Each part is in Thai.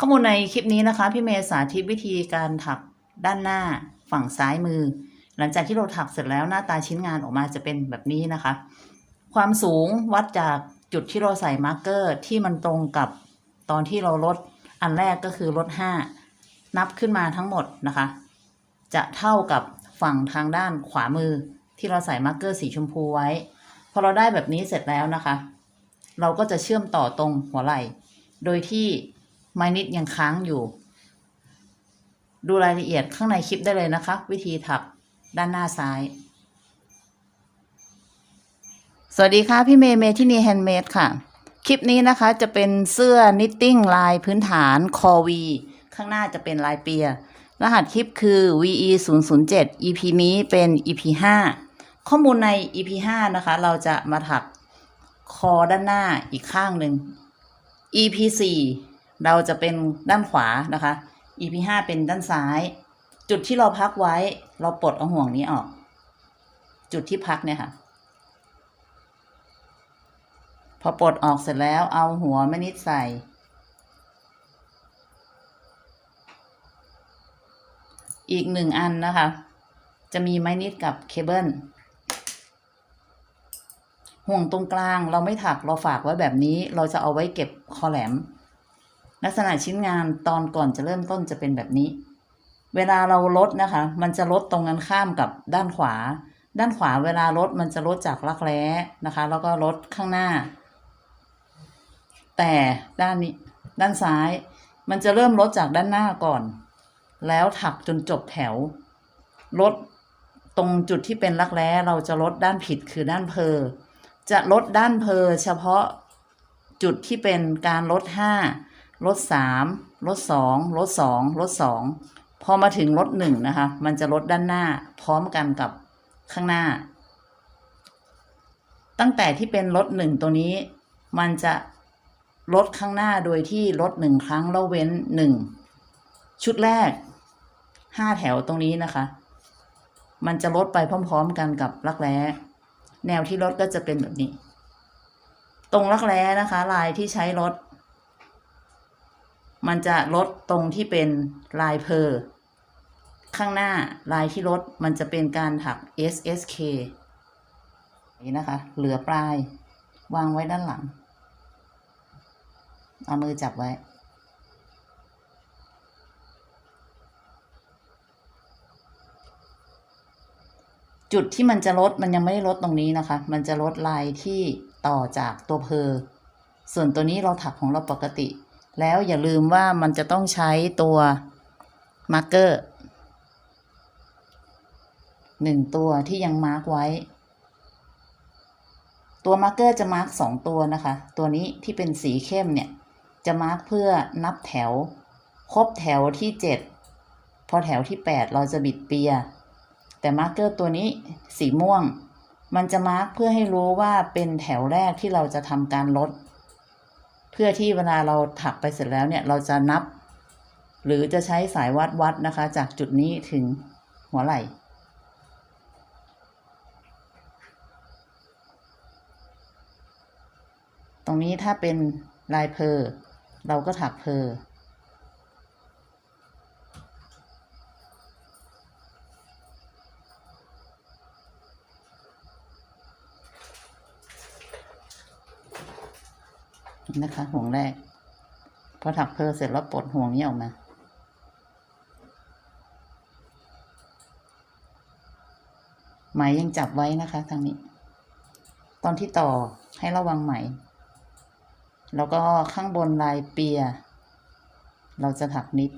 ข้อมูลในคลิปนี้นะคะ พี่เมย์สาธิตวิธีการถักด้านหน้าฝั่งซ้ายมือ หลังจากที่เราถักเสร็จแล้วหน้าตาชิ้นงานออกมาจะเป็นแบบนี้นะคะ ความสูงวัดจากจุดที่เราใส่มาร์กเกอร์ที่มันตรงกับตอนที่เราลดอันแรกก็คือลด5นับขึ้นมาทั้งหมดนะคะ จะเท่ากับฝั่งทางด้านขวามือที่เราใส่มาร์กเกอร์สีชมพูไว้ พอเราได้แบบนี้เสร็จแล้วนะคะ เราก็จะเชื่อมต่อตรงหัวไหล่ โดยที่ ไม้นิดยังค้างอยู่ ดูรายละเอียดข้างในคลิปได้เลยนะคะ วิธีถักด้านหน้าซ้าย สวัสดีค่ะ พี่เมย์เมที่นี่แฮนด์เมดค่ะ คลิปนี้นะคะจะเป็นเสื้อนิตติ้งลายพื้นฐานคอวี ข้างหน้าจะเป็นลายเปีย รหัสคลิปคือ VE 0 0 7 EP นี้เป็น EP 5 ข้อมูลใน EP 5 นะคะ เราจะมาถักคอด้านหน้าอีกข้างหนึ่ง EP 4 เราจะเป็นด้านขวานะคะ EP 5เป็นด้านซ้าย จุดที่เราพักไว้ เราปลดเอาห่วงนี้ออก จุดที่พักเนี่ยค่ะ พอปลดออกเสร็จแล้วเอาหัวแม่นิดใส่ อีกหนึ่งอันนะคะ จะมีไม้นิดกับเคเบิลห่วงตรงกลางเราไม่ถักเราฝากไว้แบบนี้ เราจะเอาไว้เก็บคอแหลม ลักษณะชิ้นงานตอนก่อนจะเริ่มต้นจะเป็นแบบนี้ เวลาเราลดนะคะ มันจะลดตรงกันข้ามกับด้านขวา ด้านขวาเวลาลดมันจะลดจากรักแร้นะคะ แล้วก็ลดข้างหน้า แต่ด้านนี้ด้านซ้าย มันจะเริ่มลดจากด้านหน้าก่อน แล้วถักจนจบแถว ลดตรงจุดที่เป็นรักแร้เราจะลดด้านผิดคือด้านเพอจะลดด้านเพอเฉพาะจุดที่เป็นการลดห้า ลดสามลดสองลดสองลดสองพอมาถึงลดหนึ่งนะคะ มันจะลดด้านหน้าพร้อมกันกับข้างหน้า ตั้งแต่ที่เป็นลดหนึ่งตัวนี้ มันจะลดข้างหน้าโดยที่ลดหนึ่งครั้งแล้วเว้นหนึ่งชุดแรกห้าแถวตรงนี้นะคะ มันจะลดไปพร้อม ๆ กันกับรักแร้แนวที่ลดก็จะเป็นแบบนี้ ตรงรักแร้นะคะ ลายที่ใช้ลด มันจะลดตรงที่เป็นลายเพอข้างหน้าลายที่ลดมันจะเป็นการถัก SSK นี่นะคะ เหลือปลายวางไว้ด้านหลัง เอามือจับไว้ จุดที่มันจะลดมันยังไม่ได้ลดตรงนี้นะคะ มันจะลดลายที่ต่อจากตัวเพอ ส่วนตัวนี้เราถักของเราปกติ แล้วอย่าลืมว่ามันจะต้องใช้ตัวมาร์กเกอร์หนึ่งตัวที่ยังมาร์กไว้ ตัวมาร์กเกอร์จะมาร์กสองตัวนะคะ ตัวนี้ที่เป็นสีเข้มเนี่ยจะมาร์กเพื่อนับแถว ครบแถวที่เจ็ดพอแถวที่แปดเราจะบิดเปีย แต่มาร์กเกอร์ตัวนี้สีม่วง มันจะมาร์กเพื่อให้รู้ว่าเป็นแถวแรกที่เราจะทำการลด พื่อที่เวลาเราถักไปเสร็จแล้วเนี่ยเราจะนับ หรือจะใช้สายวัดวัดนะคะ จากจุดนี้ถึงหัวไหล่ตรงนี้ถ้าเป็นลายเพอเราก็ถักเพอ นะคะ ห่วงแรก พอถักเพอเสร็จแล้วปลดห่วงนี้ออกมาไหมยังจับไว้นะคะทางนี้ ตอนที่ต่อให้ระวังไหม แล้วก็ข้างบนลายเปีย เราจะถักนิด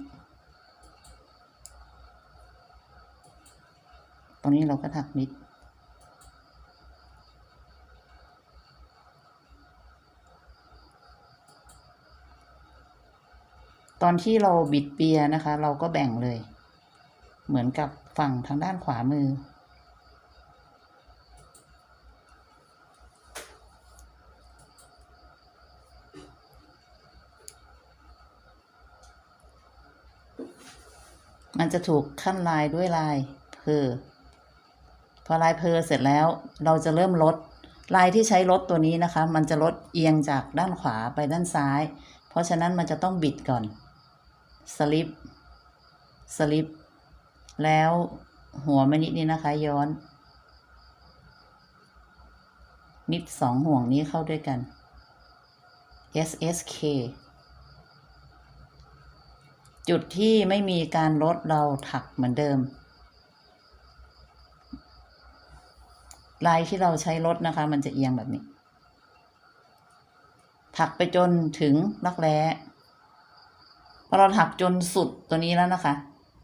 ตรงนี้เราก็ถักนิด ตอนที่เราบิดเปียนะคะ เราก็แบ่งเลย เหมือนกับฝั่งทางด้านขวามือ มันจะถูกขั้นลายด้วยลายเพอพอลายเพอเสร็จแล้วเราจะเริ่มลดลายที่ใช้ลดตัวนี้นะคะ มันจะลดเอียงจากด้านขวาไปด้านซ้าย เพราะฉะนั้นมันจะต้องบิดก่อน สลิปสลิปแล้วหัวมานิดนี้นะคะ ย้อน นิดสองห่วงนี้เข้าด้วยกัน SSK จุดที่ไม่มีการลดเราถักเหมือนเดิม ลายที่เราใช้ลดนะคะ มันจะเอียงแบบนี้ ถักไปจนถึงรักแร้ พอเราถักจนสุดตัวนี้แล้วนะคะ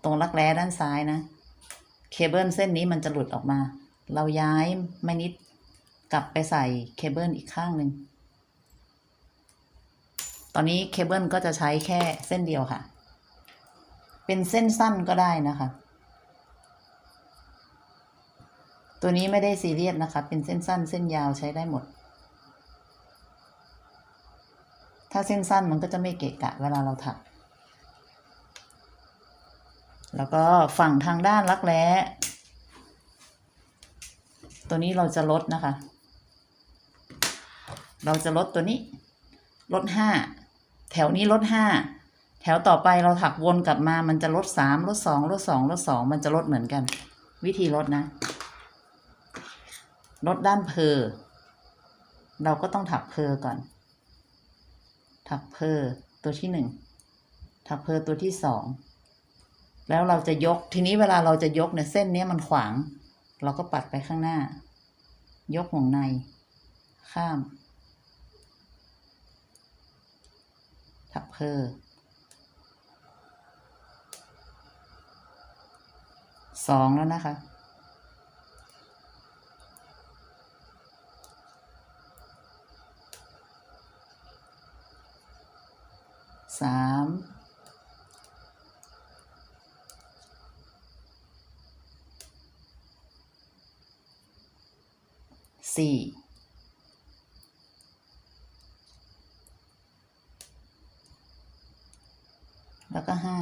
ตรงรักแร้ด้านซ้ายนะ เคเบิลเส้นนี้มันจะหลุดออกมา เราย้ายไม่นิดกลับไปใส่เคเบิลอีกข้างหนึ่ง ตอนนี้เคเบิลก็จะใช้แค่เส้นเดียวค่ะ เป็นเส้นสั้นก็ได้นะคะ ตัวนี้ไม่ได้ซีเรียสนะคะ เป็นเส้นสั้นเส้นยาวใช้ได้หมดถ้าเส้นสั้นมันก็จะไม่เกะกะเวลาเราถัก แล้วก็ฝั่งทางด้านรักแร้ตัวนี้เราจะลดนะคะ เราจะลดตัวนี้ ลดห้า แถวนี้ลดห้า แถวต่อไปเราถักวนกลับมา มันจะลดสามลดสองลดสองลดสองมันจะลดเหมือนกัน วิธีลดนะ ลดด้านเพอ เราก็ต้องถักเพอก่อน ถักเพอตัวที่หนึ่ง ถักเพอตัวที่สอง แล้วเราจะยกทีนี้เวลาเราจะยกเนี่ยเส้นเนี้ยมันขวาง เราก็ปัดไปข้างหน้า ยกห่วงใน ข้าม ถักเพอสองแล้วนะคะ สาม สี่แล้วก็ห้า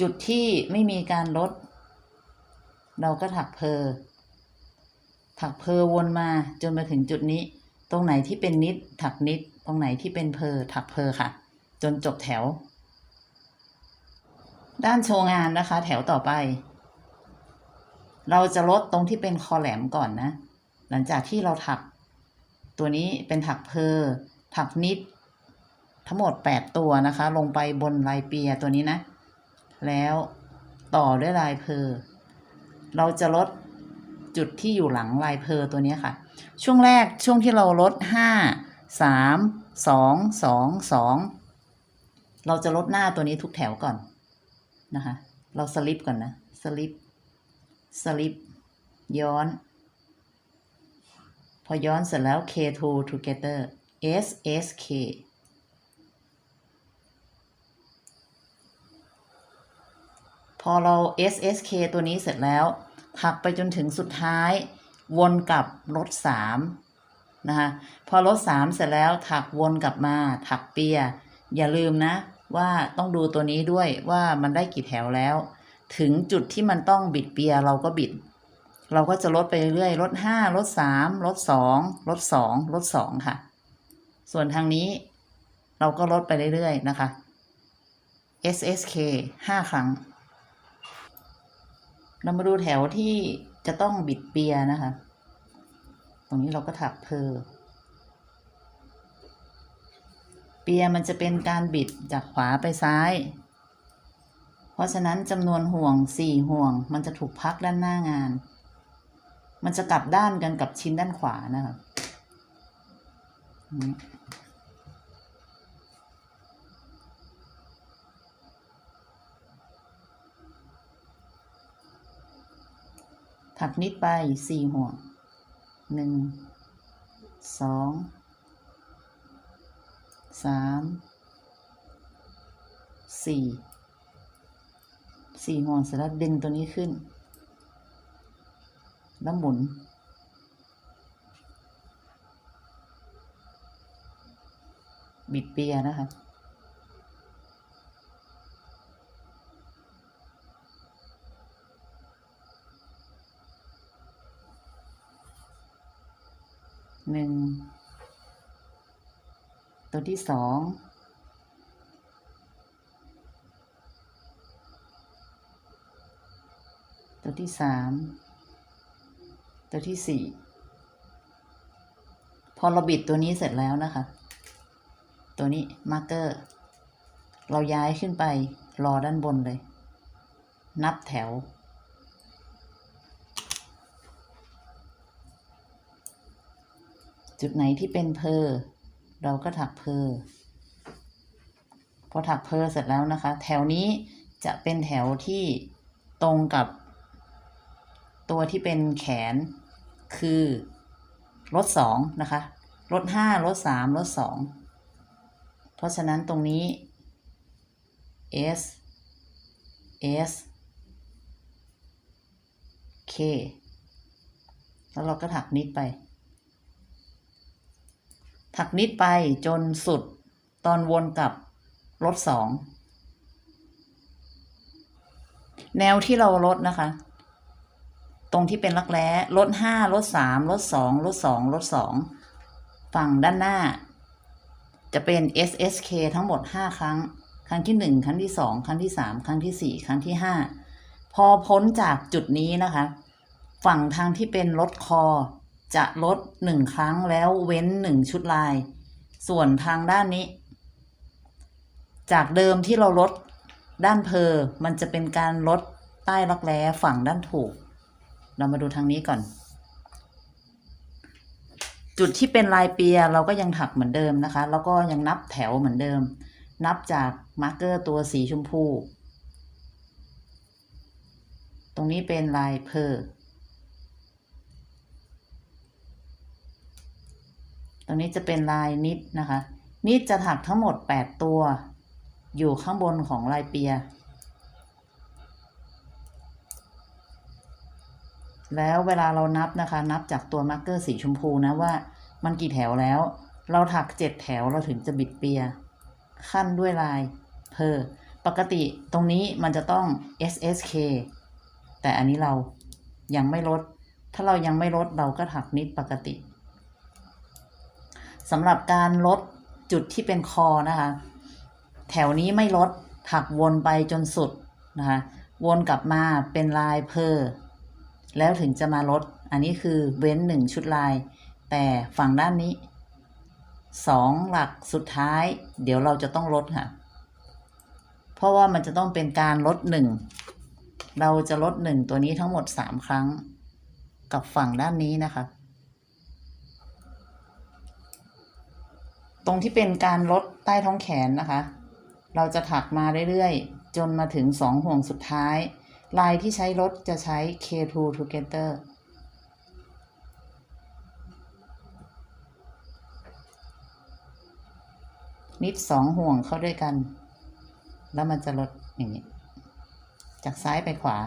จุดที่ไม่มีการลด เราก็ถักเพอถักเพอวนมาจนมาถึงจุดนี้ ตรงไหนที่เป็นนิด ถักนิด ตรงไหนที่เป็นเพอถักเพอค่ะ จนจบแถว ด้านโชว์งานนะคะ แถวต่อไป เราจะลดตรงที่เป็นคอแหลมก่อนนะ หลังจากที่เราถัก ตัวนี้เป็นถักเพอถักนิด ทั้งหมด 8 ตัวนะคะ ลงไปบนลายเปียตัวนี้นะ แล้วต่อด้วยลายเพอเราจะลดจุดที่อยู่หลังลายเพอตัวนี้ค่ะ ช่วงแรกช่วงที่เราลดห้าสามสองสองสองเราจะลดหน้าตัวนี้ทุกแถวก่อน นะคะ เราสลิปก่อนนะสลิปสลิปย้อน พอย้อนเสร็จแล้ว K2 together S S K พอเรา S S K ตัวนี้เสร็จแล้ว ถักไปจนถึงสุดท้าย วนกลับลดสามนะคะ พอลดสามเสร็จแล้วถักวนกลับมา ถักเปีย อย่าลืมนะ ว่าต้องดูตัวนี้ด้วยว่ามันได้กี่แถวแล้ว ถึงจุดที่มันต้องบิดเปียเราก็บิด เราก็จะลดไปเรื่อยๆลดห้าลดสามลดสองลดสองลดสองค่ะ ส่วนทางนี้เราก็ลดไปเรื่อยๆนะคะ SSK ห้าครั้ง เรามาดูแถวที่จะต้องบิดเปียนะคะ ตรงนี้เราก็ถักเพอ เปียมันจะเป็นการบิดจากขวาไปซ้าย เพราะฉะนั้นจำนวนห่วงสี่ห่วง มันจะถูกพักด้านหน้างาน มันจะกลับด้านกันกับชิ้นด้านขวานะคะอืมถักนิดไปสี่ห่วงหนึ่งสอง สามสี่สี่ห่วงเสร็จแล้วดึงตัวนี้ขึ้น แล้วหมุน บิดเปียนะคะหนึ่ง ตัวที่สองตัวที่สามตัวที่สี่พอเราบิดตัวนี้เสร็จแล้วนะคะ ตัวนี้มาร์กเกอร์ เราย้ายขึ้นไปรอด้านบนเลย นับแถว จุดไหนที่เป็นเพอร์ เราก็ถักเพอพอถักเพอเสร็จแล้วนะคะ แถวนี้จะเป็นแถวที่ตรงกับ ตัวที่เป็นแขนคือลดสองนะคะลดห้าลดสามลดสองเพราะฉะนั้นตรงนี้ S S K แล้วเราก็ถักนิดไป ถักนิดไปจนสุดตอนวนกับลดสอง แนวที่เราลดนะคะ ตรงที่เป็นลักแร้ลดห้าลดสามลดสองลดสองลดสองฝั่งด้านหน้า จะเป็น SSK ทั้งหมดห้าครั้ง ครั้งที่หนึ่งครั้งที่สองครั้งที่สามครั้งที่สี่ครั้งที่ห้าพอพ้นจากจุดนี้นะคะ ฝั่งทางที่เป็นลดคอ จะลดหนึ่งครั้งแล้วเว้นหนึ่งชุดลาย ส่วนทางด้านนี้ จากเดิมที่เราลดด้านเพอมันจะเป็นการลดใต้รักแร้ฝั่งด้านถูก เรามาดูทางนี้ก่อน จุดที่เป็นลายเปียเราก็ยังถักเหมือนเดิมนะคะ แล้วก็ยังนับแถวเหมือนเดิม นับจากมาร์กเกอร์ตัวสีชมพู ตรงนี้เป็นลายเพอต รงนี้จะเป็นลายนิดนะคะ นิดจะถักทั้งหมด 8 ตัว อยู่ข้างบนของลายเปีย แล้วเวลาเรานับนะคะ นับจากตัวมาร์กเกอร์สีชมพูนะว่ามันกี่แถวแล้ว เราถักเจ็ดแถวเราถึงจะบิดเปีย ขั้นด้วยลายเพอปกติตรงนี้มันจะต้อง SSK แต่อันนี้เรายังไม่ลด ถ้าเรายังไม่ลดเราก็ถักนิดปกติ สำหรับการลดจุดที่เป็นคอนะคะ แถวนี้ไม่ลดถักวนไปจนสุดนะคะวนกลับมาเป็นลายเพอแล้วถึงจะมาลด อันนี้คือเว้นหนึ่งชุดลาย แต่ฝั่งด้านนี้สองหลักสุดท้าย เดี๋ยวเราจะต้องลดค่ะ เพราะว่ามันจะต้องเป็นการลดหนึ่งเราจะลดหนึ่งตัวนี้ทั้งหมดสามครั้ง กับฝั่งด้านนี้นะคะ ตรงที่เป็นการลดใต้ท้องแขนนะคะ เราจะถักมาเรื่อยๆ จนมาถึงสองห่วงสุดท้าย ลายที่ใช้ลดจะใช้ K2 together นิดสองห่วงเข้าด้วยกัน แล้วมันจะลดอย่างนี้ จากซ้ายไปขวา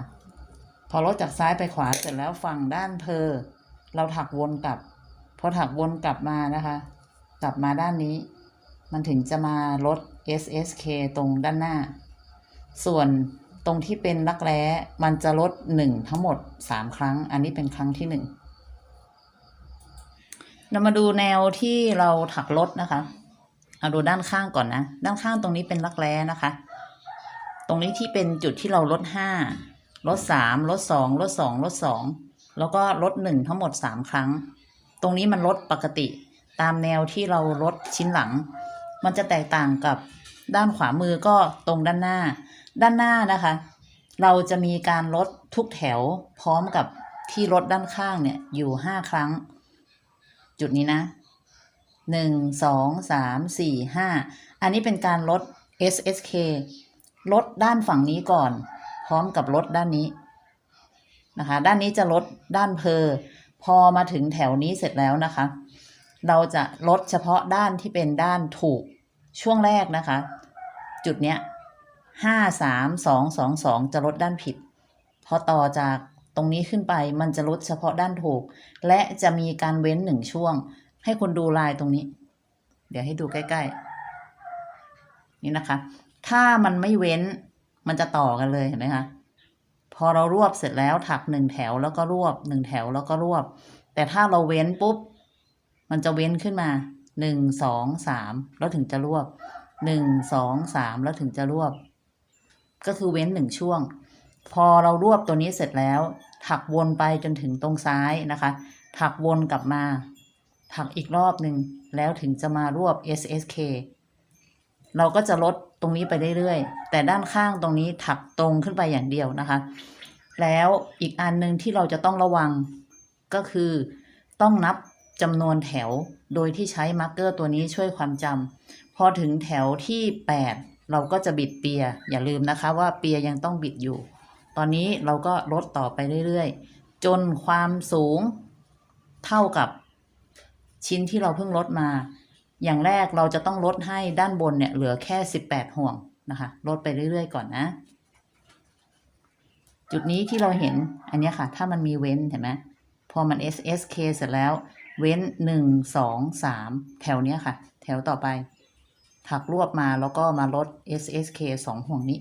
พอลดจากซ้ายไปขวาเสร็จแล้วฝั่งด้านเพอเราถักวนกลับ พอถักวนกลับมานะคะ กลับมาด้านนี้ มันถึงจะมาลด SSK ตรงด้านหน้า ส่วนตรงที่เป็นรักแร้มันจะลดหนึ่งทั้งหมดสามครั้ง อันนี้เป็นครั้งที่หนึ่งเรามาดูแนวที่เราถักลดนะคะ เอาดูด้านข้างก่อนนะ ด้านข้างตรงนี้เป็นรักแร้นะคะ ตรงนี้ที่เป็นจุดที่เราลดห้าลดสามลดสองลดสองลดสองแล้วก็ลดหนึ่งทั้งหมดสามครั้ง ตรงนี้มันลดปกติ ตามแนวที่เราลดชิ้นหลัง มันจะแตกต่างกับด้านขวามือก็ตรงด้านหน้า ด้านหน้านะคะ เราจะมีการลดทุกแถวพร้อมกับที่ลดด้านข้างเนี่ยอยู่ห้าครั้ง จุดนี้นะหนึ่งสองสามสี่ห้าอันนี้เป็นการลด SSK ลดด้านฝั่งนี้ก่อน พร้อมกับลดด้านนี้นะคะ ด้านนี้จะลดด้านเพอ พอมาถึงแถวนี้เสร็จแล้วนะคะ เราจะลดเฉพาะด้านที่เป็นด้านถูกช่วงแรกนะคะ จุดเนี้ยห้าสามสองสองสองจะลดด้านผิด พอต่อจากตรงนี้ขึ้นไปมันจะลดเฉพาะด้านถูก และจะมีการเว้นหนึ่งช่วง ให้คนดูลายตรงนี้ เดี๋ยวให้ดูใกล้ ๆ นี่นะคะ ถ้ามันไม่เว้นมันจะต่อกันเลยเห็นไหมคะพอเรารวบเสร็จแล้วถักหนึ่งแถวแล้วก็รวบหนึ่งแถวแล้วก็รวบ แต่ถ้าเราเว้นปุ๊บ มันจะเว้นขึ้นมาหนึ่งสองสามแล้วถึงจะรวบหนึ่งสองสามแล้วถึงจะรวบ ก็คือเว้นหนึ่งช่วง พอเรารวบตัวนี้เสร็จแล้ว ถักวนไปจนถึงตรงซ้ายนะคะ ถักวนกลับมา ถักอีกรอบหนึ่งแล้วถึงจะมารวบ SSK เราก็จะลดตรงนี้ไปเรื่อยๆ แต่ด้านข้างตรงนี้ถักตรงขึ้นไปอย่างเดียวนะคะ แล้วอีกอันหนึ่งที่เราจะต้องระวังก็คือต้องนับ จำนวนแถว โดยที่ใช้มาร์กเกอร์ตัวนี้ช่วยความจำพอถึงแถวที่ 8 เราก็จะบิดเปีย อย่าลืมนะคะว่าเปียยังต้องบิดอยู่ ตอนนี้เราก็ลดต่อไปเรื่อยๆ จนความสูงเท่ากับชิ้นที่เราเพิ่งลดมา อย่างแรกเราจะต้องลดให้ด้านบนเนี่ยเหลือแค่ 18 ห่วงนะคะลดไปเรื่อย ๆ ก่อนนะ จุดนี้ที่เราเห็นอันนี้ค่ะ ถ้ามันมีเว้นเห็นไหมพอมัน SSK เสร็จแล้ว เว้นหนึ่งสองสามแถวเนี้ยค่ะ แถวต่อไป ถักรวบมาแล้วก็มาลด SSK สองห่วงนี้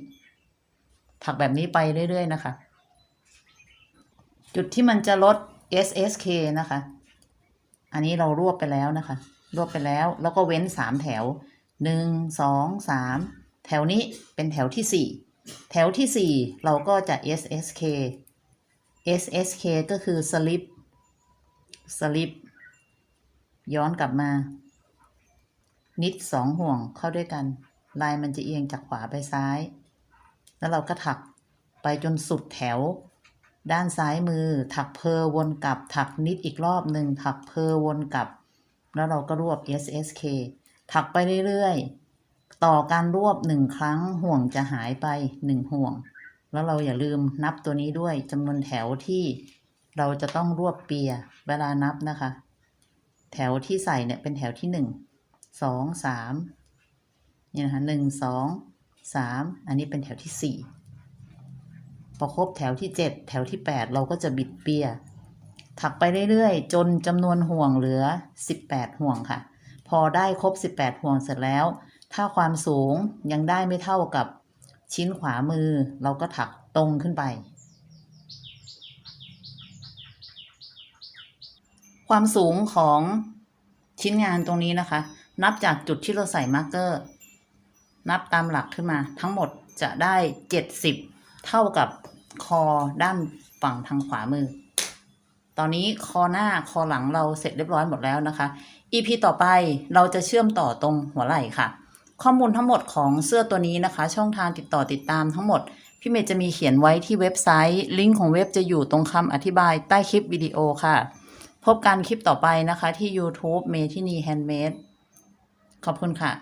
ถักแบบนี้ไปเรื่อย ๆ นะคะ จุดที่มันจะลด SSK นะคะ อันนี้เรารวบไปแล้วนะคะ รวบไปแล้วแล้วก็เว้นสามแถวหนึ่งสองสามแถวนี้เป็นแถวที่สี่แถวที่สี่เราก็จะ SSK SSK ก็คือ slip slip ย้อนกลับมา นิดสองห่วงเข้าด้วยกัน ลายมันจะเอียงจากขวาไปซ้าย แล้วเราก็ถักไปจนสุดแถว ด้านซ้ายมือ ถักเพอวนกลับ ถักนิดอีกรอบหนึ่งถักเพอวนกลับ แล้วเราก็รวบ SSK ถักไปเรื่อยๆ ต่อการรวบหนึ่งครั้งห่วงจะหายไปหนึ่งห่วง แล้วเราอย่าลืมนับตัวนี้ด้วยจำนวนแถวที่เราจะต้องรวบเปียเวลานับนะคะ แถวที่ใส่เนี่ยเป็นแถวที่หนึ่งสองสามนี่นะคะหนึ่งสองสามอันนี้เป็นแถวที่สี่พอครบแถวที่เจ็ดแถวที่แปดเราก็จะบิดเปียถักไปเรื่อยๆ จนจำนวนห่วงเหลือ18ห่วงค่ะ พอได้ครบ18ห่วงเสร็จแล้ว ถ้าความสูงยังได้ไม่เท่ากับชิ้นขวามือ เราก็ถักตรงขึ้นไป ความสูงของ ชิ้นงานตรงนี้นะคะ นับจากจุดที่เราใส่มาร์กเกอร์ นับตามหลักขึ้นมา ทั้งหมดจะได้70เท่ากับคอด้านฝั่งทางขวามือ ตอนนี้คอหน้าคอหลังเราเสร็จเรียบร้อยหมดแล้วนะคะ EP ต่อไปเราจะเชื่อมต่อตรงหัวไหล่ค่ะ ข้อมูลทั้งหมดของเสื้อตัวนี้นะคะ ช่องทางติดต่อติดตามทั้งหมดพี่เมย์จะมีเขียนไว้ที่เว็บไซต์ ลิงก์ของเว็บจะอยู่ตรงคำอธิบายใต้คลิปวิดีโอค่ะ พบกันคลิปต่อไปนะคะที่ YouTube เมทินีแฮนด์เมดขอบคุณค่ะ